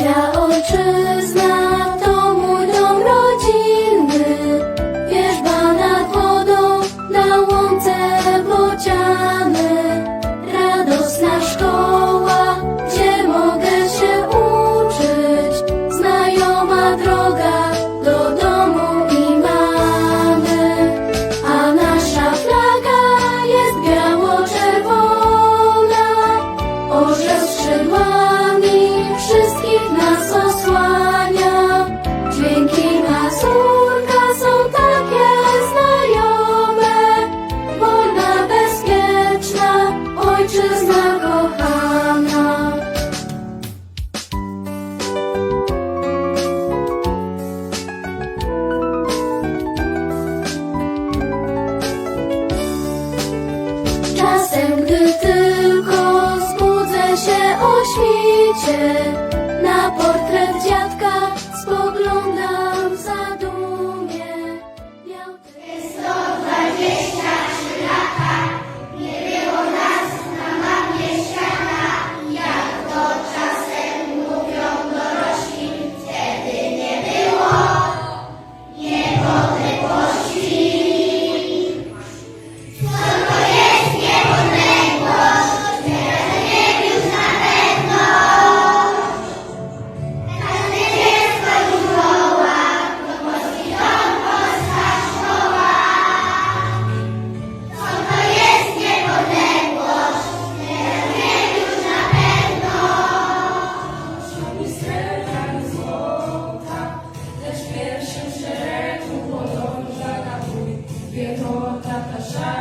Moja ojczyzna to mój dom rodzinny, wierzba nad wodą na łące bociany. Radosna szkoła, gdzie mogę się uczyć, znajoma droga do domu i mamy. A nasza flaga jest biało-czerwona, orzeł skrzydłami wszystkich nas osłania. плаче на портрет. shine.